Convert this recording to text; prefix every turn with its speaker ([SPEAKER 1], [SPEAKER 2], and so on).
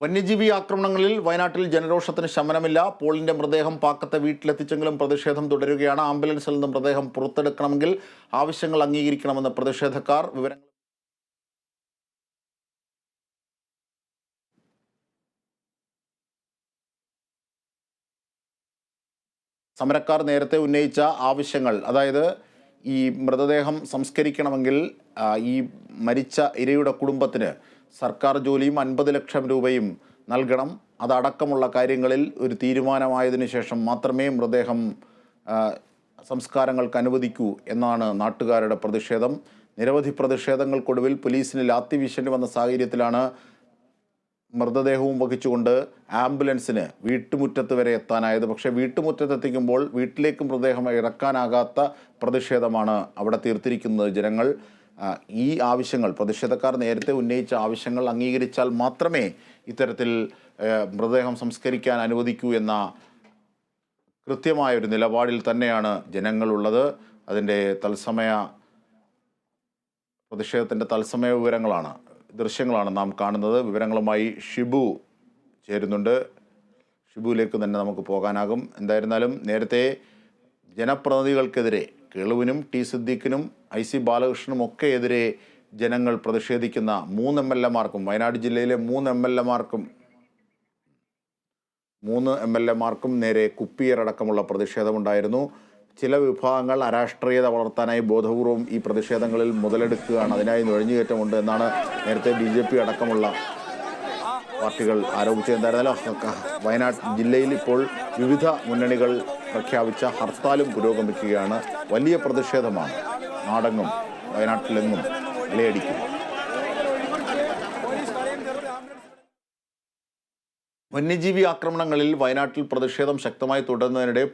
[SPEAKER 1] വന്യജീവി ആക്രമണങ്ങളിൽ വയനാട്ടിൽ ജനരോഷത്തിന് ശമനമില്ല. പോളിന്റെ മൃതദേഹം പാക്കത്തെ വീട്ടിലെത്തിച്ചെങ്കിലും പ്രതിഷേധം തുടരുകയാണ്. ആംബുലൻസിൽ നിന്ന് മൃതദേഹം പുറത്തെടുക്കണമെങ്കിൽ ആവശ്യങ്ങൾ അംഗീകരിക്കണമെന്ന് പ്രതിഷേധക്കാർ വിവരങ്ങൾ സമരക്കാർ നേരത്തെ ഉന്നയിച്ച ആവശ്യങ്ങൾ അതായത് ഈ മൃതദേഹം സംസ്കരിക്കണമെങ്കിൽ ഈ മരിച്ച ഇരയുടെ കുടുംബത്തിന് സർക്കാർ ജോലിയും അൻപത് ലക്ഷം രൂപയും നൽകണം. അതടക്കമുള്ള കാര്യങ്ങളിൽ ഒരു തീരുമാനമായതിനു ശേഷം മാത്രമേ മൃതദേഹം സംസ്കാരങ്ങൾക്ക് അനുവദിക്കൂ എന്നാണ് നാട്ടുകാരുടെ പ്രതിഷേധം. നിരവധി പ്രതിഷേധങ്ങൾക്കൊടുവിൽ പോലീസിന് ലാത്തി വീശേണ്ടി വന്ന സാഹചര്യത്തിലാണ് മൃതദേഹവും വഹിച്ചുകൊണ്ട് ആംബുലൻസിന് വീട്ടുമുറ്റത്ത് വരെ എത്താനായത്. പക്ഷേ വീട്ടുമുറ്റത്തെത്തിക്കുമ്പോൾ വീട്ടിലേക്ക് മൃതദേഹം ഇറക്കാനാകാത്ത പ്രതിഷേധമാണ് അവിടെ തീർത്തിരിക്കുന്നത് ജനങ്ങൾ. ഈ ആവശ്യങ്ങൾ പ്രതിഷേധക്കാർ നേരത്തെ ഉന്നയിച്ച ആവശ്യങ്ങൾ അംഗീകരിച്ചാൽ മാത്രമേ ഇത്തരത്തിൽ മൃതദേഹം സംസ്കരിക്കാൻ അനുവദിക്കൂ എന്ന കൃത്യമായ ഒരു നിലപാടിൽ തന്നെയാണ് ജനങ്ങളുള്ളത്. അതിന്റെ തത്സമയ പ്രതിഷേധത്തിന്റെ തത്സമയ വിവരങ്ങളാണ് ദൃശ്യങ്ങളാണ് നാം കാണുന്നത്. വിവരങ്ങളുമായി ഷിബു ചേരുന്നുണ്ട്. ഷിബുവിലേക്ക് തന്നെ നമുക്ക് പോകാനാകും. എന്തായിരുന്നാലും നേരത്തെ ജനപ്രതിനിധികൾക്കെതിരെ കേളുവിനും ടി സിദ്ദീഖിനും ഐ സി ബാലകൃഷ്ണനും ഒക്കെ എതിരെ ജനങ്ങൾ പ്രതിഷേധിക്കുന്ന മൂന്ന് എം എൽ എമാർക്കും വയനാട് ജില്ലയിലെ മൂന്ന് എം എൽ എമാർക്കും മൂന്ന് എം എൽ എമാർക്കും നേരെ കുപ്പിയറടക്കമുള്ള പ്രതിഷേധമുണ്ടായിരുന്നു. ചില വിഭാഗങ്ങൾ അരാഷ്ട്രീയത വളർത്താനായി ബോധപൂർവം ഈ പ്രതിഷേധങ്ങളിൽ മുതലെടുക്കുകയാണ്. അതിനായി നുഴഞ്ഞുകയറ്റമുണ്ട് എന്നാണ് നേരത്തെ ബി അടക്കമുള്ള പാർട്ടികൾ ആരോപിച്ചത് എന്തായിരുന്നാലും ക- വയനാട് ജില്ലയിൽ ഇപ്പോൾ വിവിധ മുന്നണികൾ പ്രഖ്യാപിച്ച ഹർത്താലും പുരോഗമിക്കുകയാണ്. വലിയ പ്രതിഷേധമാണ്. നാടെങ്ങും വയനാട്ടിലെങ്ങും ഇലയടിക്കും വന്യജീവി ആക്രമണങ്ങളിൽ വയനാട്ടിൽ പ്രതിഷേധം ശക്തമായി തുടരുന്നതിനിടെ